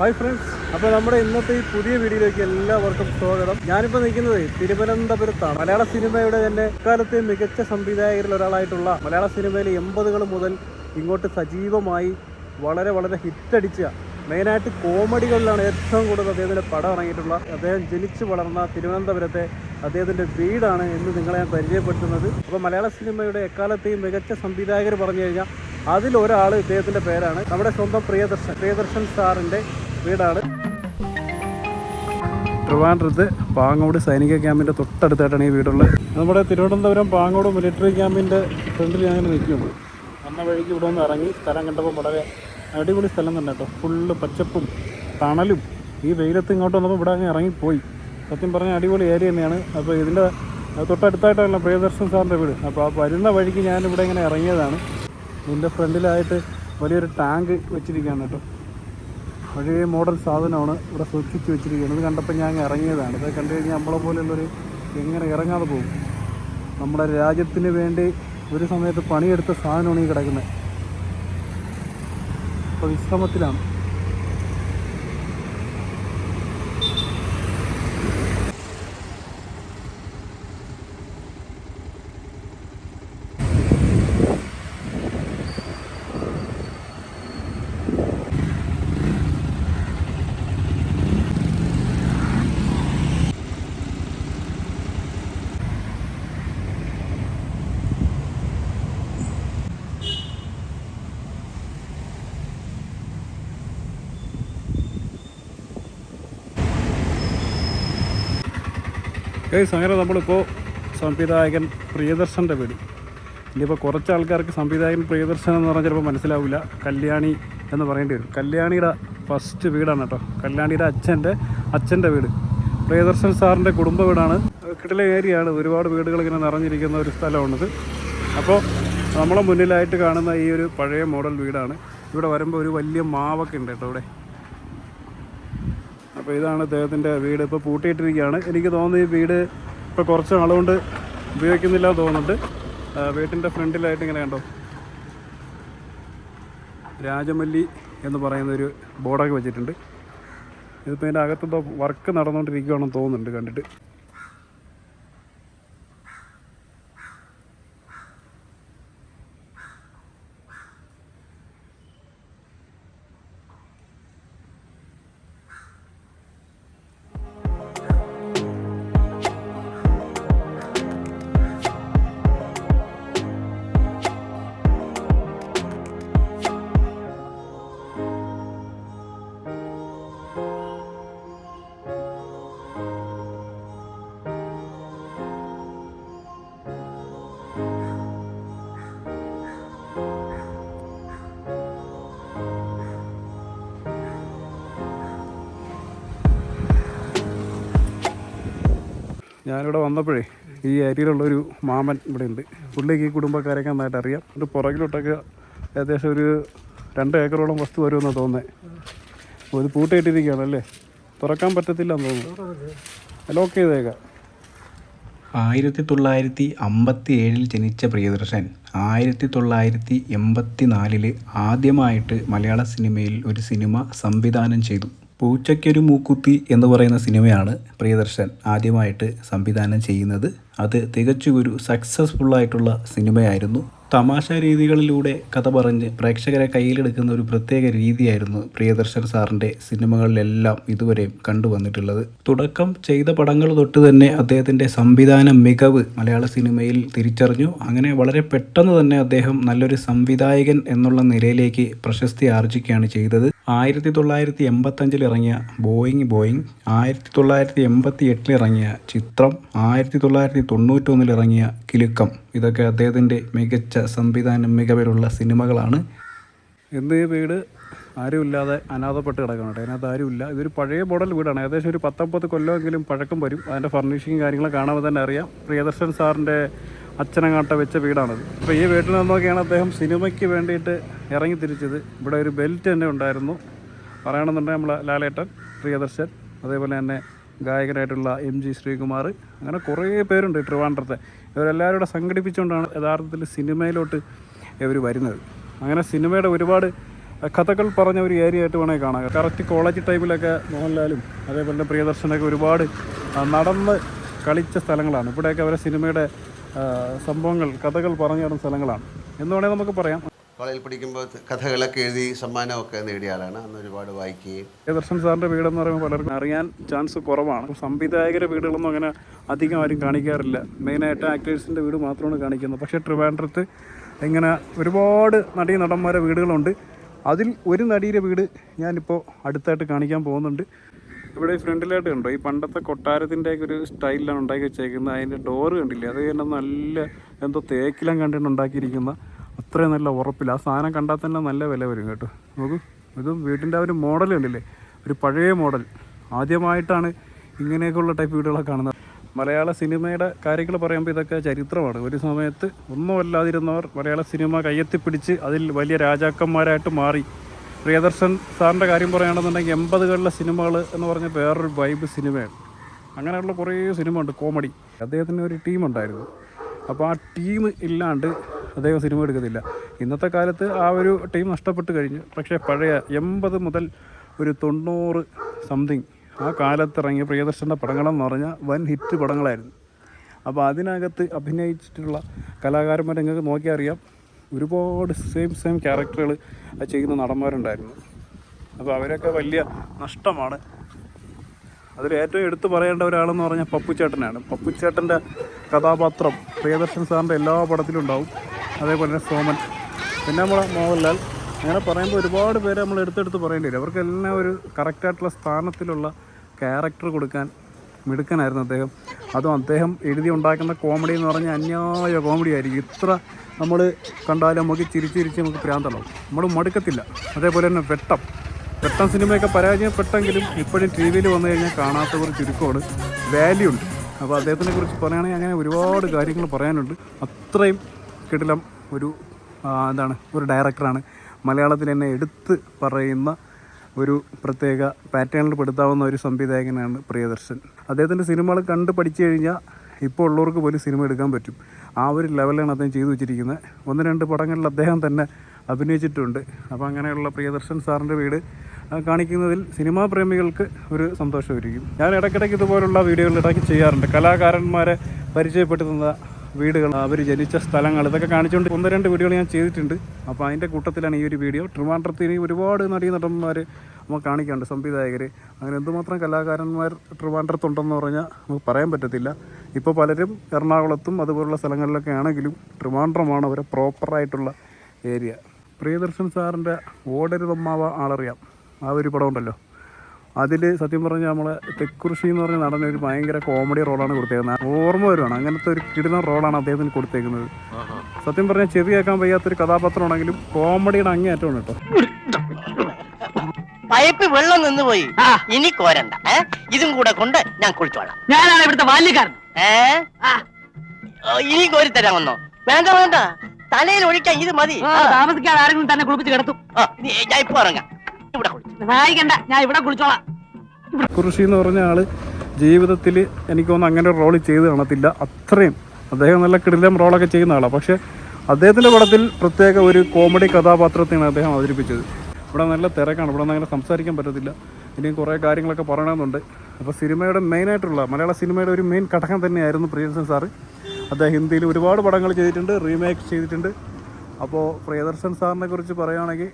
Hi friends അപ്പോൾ നമ്മുടെ ഇന്നത്തെ ഈ പുതിയ വീഡിയോയിലേക്ക് എല്ലാവർക്കും സ്വാഗതം. ഞാനിപ്പോൾ നിൽക്കുന്നത് തിരുവനന്തപുരത്താണ്. മലയാള സിനിമയുടെ തന്നെ എക്കാലത്തെ മികച്ച സംവിധായകരിൽ ഒരാളായിട്ടുള്ള മലയാള സിനിമയിലെ എൺപതുകൾ മുതൽ ഇങ്ങോട്ട് സജീവമായി വളരെ വളരെ ഹിറ്റടിച്ച മെയിനായിട്ട് കോമഡികളിലാണ് ഏറ്റവും കൂടുതൽ അദ്ദേഹത്തിന്റെ പടം ഇറങ്ങിയിട്ടുള്ള അദ്ദേഹം ജനിച്ചു വളർന്ന തിരുവനന്തപുരത്തെ അദ്ദേഹത്തിന്റെ വീടാണ് എന്ന് നിങ്ങളെ ഞാൻ പരിചയപ്പെടുത്തുന്നത്. അപ്പോൾ മലയാള സിനിമയുടെ എക്കാലത്തെയും മികച്ച സംവിധായകർ പറഞ്ഞു കഴിഞ്ഞാൽ അതിലൊരാൾ ഇദ്ദേഹത്തിന്റെ പേരാണ് നമ്മുടെ സ്വന്തം പ്രിയദർശൻ. പ്രിയദർശൻ സാറിന്റെ വീടാണ്. ട്രിവാൻഡ്രത്ത് പാങ്ങോട് സൈനിക ക്യാമ്പിന്റെ തൊട്ടടുത്തായിട്ടാണ് ഈ വീടുള്ളത്. നമ്മുടെ തിരുവനന്തപുരം പാങ്ങോട് മിലിറ്ററി ക്യാമ്പിന്റെ ഫ്രണ്ടിൽ ഞാൻ നിൽക്കുന്നുണ്ട് വന്ന വഴിക്ക് ഇവിടെ ഒന്ന് ഇറങ്ങി സ്ഥലം കണ്ടപ്പോൾ വളരെ അടിപൊളി സ്ഥലം തന്നെ കേട്ടോ. ഫുള്ള് പച്ചപ്പും തണലും. ഈ വെയിലത്ത് ഇങ്ങോട്ട് വന്നപ്പോൾ ഇവിടെ അങ്ങ് ഇറങ്ങിപ്പോയി. സത്യം പറഞ്ഞാൽ അടിപൊളി ഏരിയ തന്നെയാണ്. അപ്പോൾ ഇതിന്റെ തൊട്ടടുത്തായിട്ടാണല്ലോ പ്രിയദർശൻ സാറിന്റെ വീട്. അപ്പോൾ ആ വരുന്ന വഴിക്ക് ഞാനിവിടെ ഇങ്ങനെ ഇറങ്ങിയതാണ്. ഇതിന്റെ ഫ്രണ്ടിലായിട്ട് വലിയൊരു ടാങ്ക് വെച്ചിരിക്കുകയാണ് കേട്ടോ. പഴയ മോഡൽ സാധനമാണ് ഇവിടെ സൂക്ഷിച്ചു വെച്ചിരിക്കുന്നത്. ഇത് കണ്ടപ്പോൾ ഞാൻ ഇറങ്ങിയതാണ്. ഇത് കണ്ടു കഴിഞ്ഞാൽ നമ്മളെ പോലെയുള്ളൊരു എങ്ങനെ ഇറങ്ങാതെ പോകും? നമ്മുടെ രാജ്യത്തിന് വേണ്ടി ഒരു സമയത്ത് പണിയെടുത്ത സാധനമാണ് ഈ കിടക്കുന്നത്. ഇപ്പോൾ വിശ്രമത്തിലാണ്. ഗൈസ് അങ്ങനെ നമ്മളിപ്പോൾ സംവിധായകൻ പ്രിയദർശന്റെ വീട്. ഇനിയിപ്പോൾ കുറച്ച് ആൾക്കാർക്ക് സംവിധായകൻ പ്രിയദർശൻ എന്ന് പറഞ്ഞാൽ ചിലപ്പോൾ മനസ്സിലാവില്ല കല്യാണി എന്ന് പറയേണ്ടി വരും. കല്യാണിയുടെ ഫസ്റ്റ് വീടാണ് കേട്ടോ. കല്യാണിയുടെ അച്ഛന്റെ അച്ഛന്റെ വീട്. പ്രിയദർശൻ സാറിന്റെ കുടുംബ വീടാണ്. കിട്ടിലെ ഏരിയയാണ്. ഒരുപാട് വീടുകൾ ഇങ്ങനെ നിറഞ്ഞിരിക്കുന്ന ഒരു സ്ഥലമാണിത്. അപ്പോൾ നമ്മളെ മുന്നിലായിട്ട് കാണുന്ന ഈ ഒരു പഴയ മോഡൽ വീടാണ്. ഇവിടെ വരുമ്പോൾ ഒരു വലിയ മാവൊക്കെ ഉണ്ട് കേട്ടോ ഇവിടെ അപ്പോൾ ഇതാണ് അദ്ദേഹത്തിന്റെ വീട് ഇപ്പോൾ പൂട്ടിയിട്ടിരിക്കുകയാണ്. എനിക്ക് തോന്നുന്നു ഈ വീട് ഇപ്പോൾ കുറച്ച് നാളുകൊണ്ട് ഉപയോഗിക്കുന്നില്ല എന്ന് തോന്നുന്നുണ്ട്. വീട്ടിന്റെ ഫ്രണ്ടിലായിട്ട് ഇങ്ങനെ കണ്ടോ? രാജമല്ലി എന്ന് പറയുന്ന ഒരു ബോർഡൊക്കെ വെച്ചിട്ടുണ്ട്. ഇതിപ്പോൾ ഇതിന്റെ അകത്തെന്തോ വർക്ക് നടന്നുകൊണ്ടിരിക്കുകയാണെന്ന് തോന്നുന്നുണ്ട് കണ്ടിട്ട്. ഞാനിവിടെ വന്നപ്പോഴേ ഈ ഏരിയയിലുള്ളൊരു മാമൻ ഇവിടെ ഉണ്ട് പുള്ളിക്ക് ഈ കുടുംബക്കാരൊക്കെ നന്നായിട്ട് അറിയാം. ഇത് പുറകിലോട്ടൊക്കെ ഏകദേശം ഒരു രണ്ട് ഏക്കറോളം വസ്തു വരുമെന്ന് തോന്നുന്നത് ഒരു പൂട്ടിയിട്ടിരിക്കുകയാണ് അല്ലേ? തുറക്കാൻ പറ്റത്തില്ല എന്ന് തോന്നുന്നു ലോക്ക് ചെയ്തേക്കാം. ആയിരത്തി തൊള്ളായിരത്തി അമ്പത്തി ഏഴിൽ ജനിച്ച പ്രിയദർശൻ ആയിരത്തി തൊള്ളായിരത്തി എൺപത്തി നാലിൽ ആദ്യമായിട്ട് മലയാള സിനിമയിൽ ഒരു സിനിമ സംവിധാനം ചെയ്തു. പൂച്ചയ്ക്കൊരു മൂക്കുത്തി എന്ന് പറയുന്ന സിനിമയാണ് പ്രിയദർശൻ ആദ്യമായിട്ട് സംവിധാനം ചെയ്യുന്നത്. അത് തികച്ചും ഒരു സക്സസ്ഫുൾ ആയിട്ടുള്ള സിനിമയായിരുന്നു. തമാശ രീതികളിലൂടെ കഥ പറഞ്ഞ് പ്രേക്ഷകരെ കയ്യിലെടുക്കുന്ന ഒരു പ്രത്യേക രീതിയായിരുന്നു പ്രിയദർശൻ സാറിന്റെ സിനിമകളിലെല്ലാം ഇതുവരെയും കണ്ടുവന്നിട്ടുള്ളത്. തുടക്കം ചെയ്ത പടങ്ങൾ തൊട്ട് തന്നെ അദ്ദേഹത്തിന്റെ സംവിധാന മികവ് മലയാള സിനിമയിൽ തിരിച്ചറിഞ്ഞു. അങ്ങനെ വളരെ പെട്ടെന്ന് തന്നെ അദ്ദേഹം നല്ലൊരു സംവിധായകൻ എന്നുള്ള നിലയിലേക്ക് പ്രശസ്തി ആർജിക്കുകയാണ് ചെയ്തത്. ആയിരത്തി തൊള്ളായിരത്തി എൺപത്തഞ്ചിൽ ഇറങ്ങിയ ബോയിങ് ബോയിങ് ആയിരത്തി തൊള്ളായിരത്തി എൺപത്തി എട്ടിൽ ഇറങ്ങിയ ചിത്രം ആയിരത്തി തൊള്ളായിരത്തി തൊണ്ണൂറ്റൊന്നിൽ ഇറങ്ങിയ കിലുക്കം. ഇതൊക്കെ അദ്ദേഹത്തിന്റെ മികച്ച സംവിധാനം മികവിലുള്ള സിനിമകളാണ്. ഈ വീട്? ആരുമില്ലാതെ അനാഥപ്പെട്ട് കിടക്കണം കേട്ടോ അതിനകത്ത് ആരുമില്ല. ഇതൊരു പഴയ മോഡൽ വീടാണ്. ഏകദേശം ഒരു പത്തൊമ്പത് കൊല്ലമെങ്കിലും പഴക്കം വരും. അതിന്റെ ഫർണിഷിങ് കാര്യങ്ങളും കാണാമെന്ന് തന്നെ അറിയാം. പ്രിയദർശൻ സാറിന്റെ അച്ഛനങ്ങാട്ട വെച്ച വീടാണത്. അപ്പോൾ ഈ വീട്ടിൽ നിന്നൊക്കെയാണ് അദ്ദേഹം സിനിമയ്ക്ക് വേണ്ടിയിട്ട് ഇറങ്ങി തിരിച്ചത്. ഇവിടെ ഒരു ബെൽറ്റ് തന്നെ ഉണ്ടായിരുന്നു. പറയണമെന്നുണ്ടെങ്കിൽ നമ്മൾ ലാലേട്ടൻ പ്രിയദർശൻ അതേപോലെ തന്നെ ഗായകരായിട്ടുള്ള എം ജി ശ്രീകുമാർ അങ്ങനെ കുറേ പേരുണ്ട് ട്രിവാൻഡ്രത്തെ. ഇവരെല്ലാവരും കൂടെ സംഘടിപ്പിച്ചുകൊണ്ടാണ് യഥാർത്ഥത്തിൽ സിനിമയിലോട്ട് ഇവർ വരുന്നത്. അങ്ങനെ സിനിമയുടെ ഒരുപാട് കഥകൾ പറഞ്ഞ ഒരു ഏരിയ ആയിട്ട് വേണമെങ്കിൽ കാണാം. കറക്റ്റ് കോളേജ് ടൈമിലൊക്കെ മോഹൻലാലും അതേപോലെ പ്രിയദർശനൊക്കെ ഒരുപാട് നടന്ന് കളിച്ച സ്ഥലങ്ങളാണ്. ഇവിടെയൊക്കെ അവരെ സിനിമയുടെ സംഭവങ്ങൾ കഥകൾ പറഞ്ഞു തരുന്ന സ്ഥലങ്ങളാണ്. എന്ന് വേണേൽ നമുക്ക് പറയാം. കോളേജിൽ പഠിക്കുമ്പോൾ കഥകളൊക്കെ എഴുതി സമ്മാനമൊക്കെ നേടിയ ആളാണ്. അന്ന് ഒരുപാട് വായിക്കുകയും ദർശൻ സാറിന്റെ വീടെന്ന് പറയുമ്പോൾ പലർക്കും അറിയാൻ ചാൻസ് കുറവാണ്. സംവിധായകരുടെ വീടുകളൊന്നും അങ്ങനെ അധികം ആരും കാണിക്കാറില്ല. മെയിനായിട്ട് ആക്ടേഴ്സിന്റെ വീട് മാത്രമാണ് കാണിക്കുന്നത്. പക്ഷേ ട്രിവാൻഡ്രത്ത് ഇങ്ങനെ ഒരുപാട് നടീ നടന്മാരുടെ വീടുകളുണ്ട്. അതിൽ ഒരു നടിയുടെ വീട് ഞാനിപ്പോൾ അടുത്തായിട്ട് കാണിക്കാൻ പോകുന്നുണ്ട്. ഇവിടെ ഫ്രണ്ടിലായിട്ട് കണ്ടോ? ഈ പണ്ടത്തെ കൊട്ടാരത്തിന്റെ ഒരു സ്റ്റൈലിലാണ് ഉണ്ടാക്കി വെച്ചേക്കുന്നത്. അതിന്റെ ഡോറ് കണ്ടില്ലേ? അത് തന്നെ നല്ല എന്തോ തേക്കിലും കണ്ടിട്ട് ഉണ്ടാക്കിയിരിക്കുന്ന അത്രയും നല്ല ഉറപ്പില്ല. ആ സാധനം കണ്ടാൽ തന്നെ നല്ല വില വരും കേട്ടോ. നോക്കൂ. ഇത് വീട്ടിന്റെ ഒരു മോഡൽ കണ്ടില്ലേ? ഒരു പഴയ മോഡൽ ആദ്യമായിട്ടാണ് ഇങ്ങനെയൊക്കെയുള്ള ടൈപ്പ് വീടുകളൊക്കെ കാണുന്നത്. മലയാള സിനിമയുടെ കാര്യങ്ങൾ പറയുമ്പോൾ ഇതൊക്കെ ചരിത്രമാണ്. ഒരു സമയത്ത് ഒന്നുമല്ലാതിരുന്നവർ മലയാള സിനിമ കയ്യെത്തിപ്പിടിച്ച് അതിൽ വലിയ രാജാക്കന്മാരായിട്ട് മാറി പ്രിയദർശൻ സാറിന്റെ കാര്യം പറയുകയാണെന്നുണ്ടെങ്കിൽ എൺപതുകളിലെ സിനിമകൾ എന്ന് പറഞ്ഞ വേറൊരു വൈബ് സിനിമയാണ്. അങ്ങനെയുള്ള കുറേ സിനിമ ഉണ്ട് കോമഡി അദ്ദേഹത്തിന് ഒരു ടീം ഉണ്ടായിരുന്നു. അപ്പോൾ ആ ടീം ഇല്ലാണ്ട് അദ്ദേഹം സിനിമ എടുക്കത്തില്ല. ഇന്നത്തെ കാലത്ത് ആ ഒരു ടീം നഷ്ടപ്പെട്ട് കഴിഞ്ഞു. പക്ഷേ പഴയ എൺപത് മുതൽ ഒരു തൊണ്ണൂറ് സംതിങ് ആ കാലത്ത് ഇറങ്ങിയ പ്രിയദർശന്റെ പടങ്ങളെന്ന് പറഞ്ഞാൽ വൻ ഹിറ്റ് പടങ്ങളായിരുന്നു. അപ്പോൾ അതിനകത്ത് അഭിനയിച്ചിട്ടുള്ള കലാകാരന്മാരെ നിങ്ങൾക്ക് നോക്കിയാൽ അറിയാം ഒരുപാട് സെയിം സെയിം ക്യാരക്ടറുകൾ ചെയ്യുന്ന നടന്മാരുണ്ടായിരുന്നു. അപ്പോൾ അവരൊക്കെ വലിയ നഷ്ടമാണ്. അതിൽ ഏറ്റവും എടുത്തു പറയേണ്ട ഒരാളെന്ന് പറഞ്ഞാൽ പപ്പുച്ചേട്ടനാണ് പപ്പുച്ചേട്ടന്റെ കഥാപാത്രം പ്രിയദർശൻ സാറിന്റെ എല്ലാ പടത്തിലും ഉണ്ടാവും. അതേപോലെ തന്നെ സോമൻ. പിന്നെ നമ്മളെ മോഹൻലാൽ. അങ്ങനെ പറയുമ്പോൾ ഒരുപാട് പേര് നമ്മൾ എടുത്തെടുത്ത് പറയേണ്ടി വരും. അവർക്കെല്ലാം ഒരു കറക്റ്റായിട്ടുള്ള സ്ഥാനത്തിലുള്ള ക്യാരക്ടർ കൊടുക്കാൻ മിടുക്കനായിരുന്നു അദ്ദേഹം. അതും അദ്ദേഹം എഴുതി ഉണ്ടാക്കുന്ന കോമഡി എന്ന് പറഞ്ഞാൽ അന്യായ കോമഡി ആയിരിക്കും. ഇത്ര നമ്മൾ കണ്ടാലും നമുക്ക് ചിരിച്ചിരിച്ച് നമുക്ക് പ്രാന്തളവും നമ്മൾ മടുക്കത്തില്ല. അതേപോലെ തന്നെ വെട്ടം. വെട്ടം സിനിമയൊക്കെ പരാജയപ്പെട്ടെങ്കിലും ഇപ്പോഴും ടി വിയിൽ വന്നു കഴിഞ്ഞാൽ കാണാത്ത കാണാത്തവർ ചുരുക്കമാണ്. വാല്യൂ ഉണ്ട്. അപ്പോൾ അദ്ദേഹത്തിനെ കുറിച്ച് പറയുകയാണെങ്കിൽ അങ്ങനെ ഒരുപാട് കാര്യങ്ങൾ പറയാനുണ്ട്. അത്രയും കിടിലം ഒരു എന്താണ് ഒരു ഡയറക്ടറാണ് മലയാളത്തിൽ എന്നെ എടുത്ത് പറയുന്ന ഒരു പ്രത്യേക പാറ്റേണിൽ പെടുത്താവുന്ന ഒരു സംവിധായകനാണ് പ്രിയദർശൻ. അദ്ദേഹത്തിന്റെ സിനിമകൾ കണ്ട് പഠിച്ചു കഴിഞ്ഞാൽ ഇപ്പോൾ ഉള്ളവർക്ക് പോലും സിനിമ എടുക്കാൻ പറ്റും. ആ ഒരു ലെവലാണ് അദ്ദേഹം ചെയ്തു വെച്ചിരിക്കുന്നത്. ഒന്ന് രണ്ട് പടങ്ങളിൽ അദ്ദേഹം തന്നെ അഭിനയിച്ചിട്ടുണ്ട്. അപ്പോൾ അങ്ങനെയുള്ള പ്രിയദർശൻ സാറിന്റെ വീട് കാണിക്കുന്നതിൽ സിനിമാ പ്രേമികൾക്ക് ഒരു സന്തോഷമായിരിക്കും. ഞാൻ ഇടയ്ക്കിടയ്ക്ക് ഇതുപോലുള്ള വീഡിയോകൾ ഇടയ്ക്ക് ചെയ്യാറുണ്ട്. കലാകാരന്മാരെ പരിചയപ്പെടുത്തുന്ന വീടുകൾ അവർ ജനിച്ച സ്ഥലങ്ങൾ ഇതൊക്കെ കാണിച്ചുകൊണ്ട് ഒന്ന് രണ്ട് വീഡിയോകൾ ഞാൻ ചെയ്തിട്ടുണ്ട്. അപ്പോൾ അതിന്റെ കൂട്ടത്തിലാണ് ഈ ഒരു വീഡിയോ. ട്രിവാൻഡ്രത്തിന് ഒരുപാട് നടീ നടന്മാർ നമുക്ക് കാണിക്കാണ്ട് സംവിധായകർ അങ്ങനെ എന്തുമാത്രം കലാകാരന്മാർ ട്രിവാൻഡ്രത്തുണ്ടെന്ന് പറഞ്ഞാൽ നമുക്ക് പറയാൻ പറ്റത്തില്ല. ഇപ്പോൾ പലരും എറണാകുളത്തും അതുപോലുള്ള സ്ഥലങ്ങളിലൊക്കെ ആണെങ്കിലും ട്രിവാൻഡ്രമാണ് അവരെ പ്രോപ്പറായിട്ടുള്ള ഏരിയ. പ്രിയദർശൻ സാറിന്റെ ഓടരുതമ്മാവ ആളറിയാം. ആ ഒരു പടം ഉണ്ടല്ലോ. അതിൽ സത്യം പറഞ്ഞാൽ നമ്മളെ തെക്കുറിശി എന്ന് പറഞ്ഞ നടന്ന ഒരു ഭയങ്കര കോമഡി റോളാണ് കൊടുത്തേക്കുന്നത്. ഓർമ്മ വരുവാണ്. അങ്ങനത്തെ ഒരു കിടന്ന റോളാണ് അദ്ദേഹത്തിന് കൊടുത്തേക്കുന്നത്. സത്യം പറഞ്ഞാൽ ചെവി കേൾക്കാൻ വയ്യാത്തൊരു കഥാപാത്രമാണെങ്കിലും കോമഡിയുടെ അങ്ങേയറ്റമാണ് കേട്ടോ. പൈപ്പ് വെള്ളം നിന്ന് പോയി. ഇനി കോരണ്ട? ഇതും കൂടെ കൊണ്ട് ഞാൻ കുളിച്ചോളാം. ഞാനാണ് ഇവിടുത്തെ ബാല്യക്കാരൻ. ഇനി കോരി വന്നോ? വേണ്ട വേണ്ട. തലയിൽ ഒഴിക്കാൻ ഇത് മതി. താമസിക്കാൻ ആരെങ്കിലും തന്നെ കുളിപ്പിച്ച് കിടത്തും. ഇനി ഞാൻ ഇപ്പൊ ഇറങ്ങാം. ഇവിടെ. ഞാൻ ഇവിടെ കുളിച്ചോളാം. തെക്കുറിശി എന്ന് പറഞ്ഞ ആൾ ജീവിതത്തിൽ എനിക്ക് അങ്ങനെ റോൾ ചെയ്ത് കാണത്തില്ല. അത്രയും. അദ്ദേഹം നല്ല കിടിലം റോളൊക്കെ ചെയ്യുന്ന ആളാ. പക്ഷേ അദ്ദേഹത്തിന്റെ പടത്തിൽ പ്രത്യേക ഒരു കോമഡി കഥാപാത്രത്തെയാണ് അദ്ദേഹം അവതരിപ്പിച്ചത്. ഇവിടെ നല്ല തിരക്കാണ്. ഇവിടെ അങ്ങനെ സംസാരിക്കാൻ പറ്റത്തില്ല. ഇനിയും കുറേ കാര്യങ്ങളൊക്കെ പറയണമെന്നുണ്ട്. അപ്പോൾ സിനിമയുടെ മെയിനായിട്ടുള്ള മലയാള സിനിമയുടെ ഒരു മെയിൻ ഘടകം തന്നെയായിരുന്നു പ്രിയദർശൻ സാറ്. അദ്ദേഹം ഹിന്ദിയിൽ ഒരുപാട് പടങ്ങൾ ചെയ്തിട്ടുണ്ട് റീമേക്ക് ചെയ്തിട്ടുണ്ട്. അപ്പോൾ പ്രിയദർശൻ സാറിനെ കുറിച്ച് പറയുകയാണെങ്കിൽ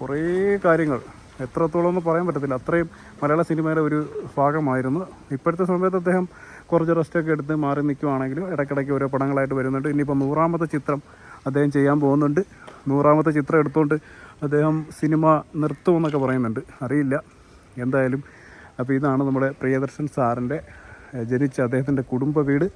കുറേ കാര്യങ്ങൾ. എത്രത്തോളം എന്ന് പറയാൻ പറ്റത്തില്ല. അത്രയും മലയാള സിനിമയുടെ ഒരു ഭാഗമായിരുന്നു. ഇപ്പോഴത്തെ സമയത്ത് അദ്ദേഹം കുറച്ച് റെസ്റ്റൊക്കെ എടുത്ത് മാറി നിൽക്കുവാണെങ്കിലും ഇടയ്ക്കിടയ്ക്ക് ഓരോ പടങ്ങളായിട്ട് വരുന്നുണ്ട്. ഇനിയിപ്പോൾ നൂറാമത്തെ ചിത്രം അദ്ദേഹം ചെയ്യാൻ പോകുന്നുണ്ട്. നൂറാമത്തെ ചിത്രം എടുത്തുകൊണ്ട് അദ്ദേഹം സിനിമ നിർത്തുമെന്നൊക്കെ പറയുന്നുണ്ട്. അറിയില്ല. എന്തായാലും അപ്പോൾ ഇതാണ് നമ്മുടെ പ്രിയദർശൻ സാറിന്റെ ജനിച്ച അദ്ദേഹത്തിന്റെ കുടുംബ വീട്.